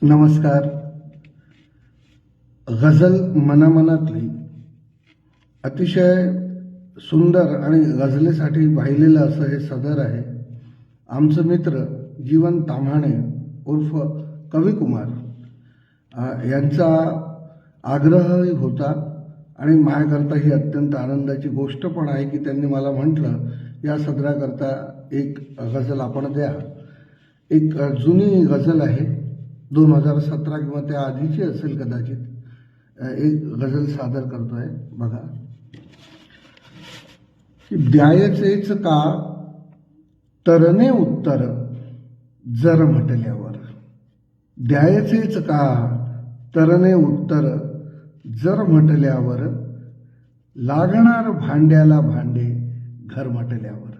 नमस्कार. गझल मनामनातली अतिशय सुंदर आणि गझलेसाठी वाहिलेलं असं हे सदर आहे. आमचं मित्र जीवन ताम्हाणे उर्फ कविकुमार यांचा आग्रहही होता आणि माझ्याकरता ही अत्यंत आनंदाची गोष्ट पण आहे की त्यांनी मला म्हटलं या सदराकरता एक गझल आपण द्या. एक जुनी गझल आहे. दोन हजार सतरा किंवा त्या आधीची असेल कदाचित. एक गझल सादर करतोय. बघा. की द्यायचेच का तरणे उत्तर जर म्हटल्यावर. द्यायचेच का तरणे उत्तर जर म्हटल्यावर. लागणार भांड्याला भांडे घर म्हटल्यावर.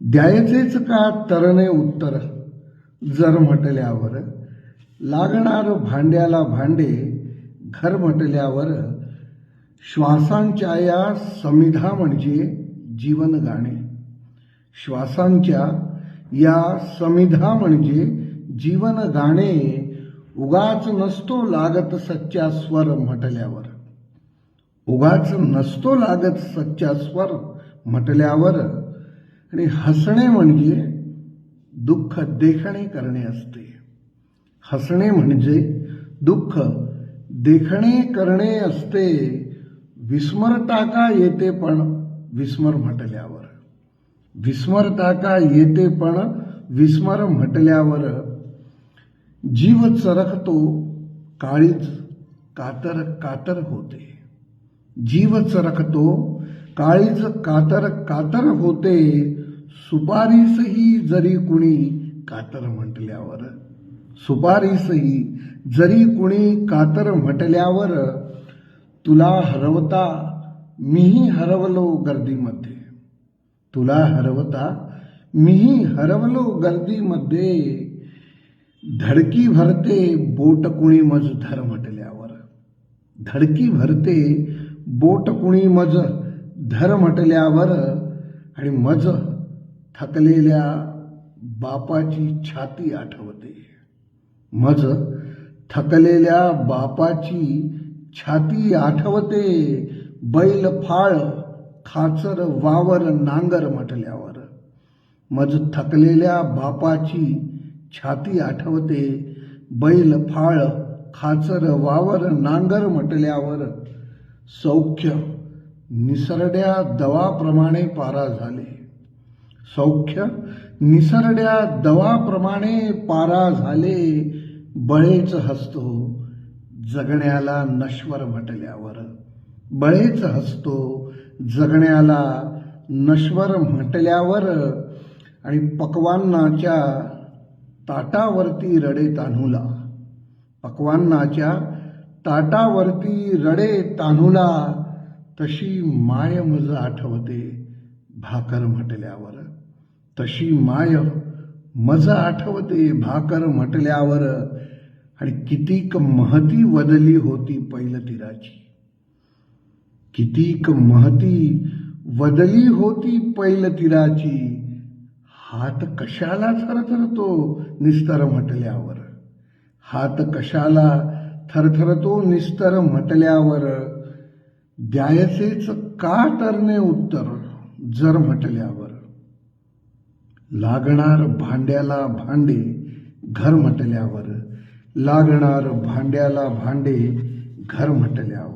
द्यायचेच का तरणे उत्तर? जर म्हटल्यावर लागणार भांड्याला भांडे घर म्हटल्यावर श्वासांच्या या समिधा म्हणजे जीवन गाणे. श्वासांच्या या समिधा म्हणजे जीवन गाणे उगाच नसतो लागत सच्चा स्वर म्हटल्यावर. उगाच नसतो लागत सच्चा स्वर म्हटल्यावर आणि हसणे म्हणजे दुःख देखणे करणे असते. हसणे म्हणजे दुःख देखणे करणे असते. विस्मरता का येते पण विस्मर म्हटल्यावर. विस्मरता का येते पण विस्मर म्हटल्यावर. जीव चरखतो काळीज कातर कातर होते. जीव चरखतो काळीज कातर कातर होते. सुपारीसही जरी कुणी कातर म्हटल्यावर सुपारीसही जरी कुणी कातर म्हटल्यावर तुला हरवता मीही हरवलो गर्दीमध्ये. तुला हरवता मीही हरवलो गर्दीमध्ये. धडकी भरते बोट कुणी मज धर म्हटल्यावर. धडकी भरते बोट कुणी मज धर म्हटल्यावर आणि मज थकलेल्या बापाची छाती आठवते. मज थकलेल्या बापाची छाती आठवते. बैल फाळ खाचर वावर नांगर म्हटल्यावर. मज थकलेल्या बापाची छाती आठवते. बैल फाळ खाचर वावर नांगर म्हटल्यावर. सौख्य निसरड्या दवाप्रमाणे पारा झाले. सौख्य निसरड्या दवाप्रमाणे पारा झाले बळेच हसतो जगण्याला नश्वर म्हटल्यावर. बळेच हसतो जगण्याला नश्वर म्हटल्यावर. आणि पकवानाच्या ताटावरती रडे तान्हुला. पकवानाच्या ताटावरती रडे तान्हुला तशी माय मज आठवते भाकर म्हटल्यावर. तशी माय मज आठवते भाकर म्हटल्यावर. आणि कितीक महती वदली होती पैल तीराची. कितीक महती वदली होती पैल तीराची. हात कशाला थरथरतो निस्तर म्हटल्यावर. हात कशाला थरथरतो निस्तर म्हटल्यावर. द्यायचेच का तरणे उत्तर जर म्हटल्यावर. लागणार भांड्याला भांडे घर म्हटल्यावर लागणार भांड्याला भांडे घर म्हटल्यावर.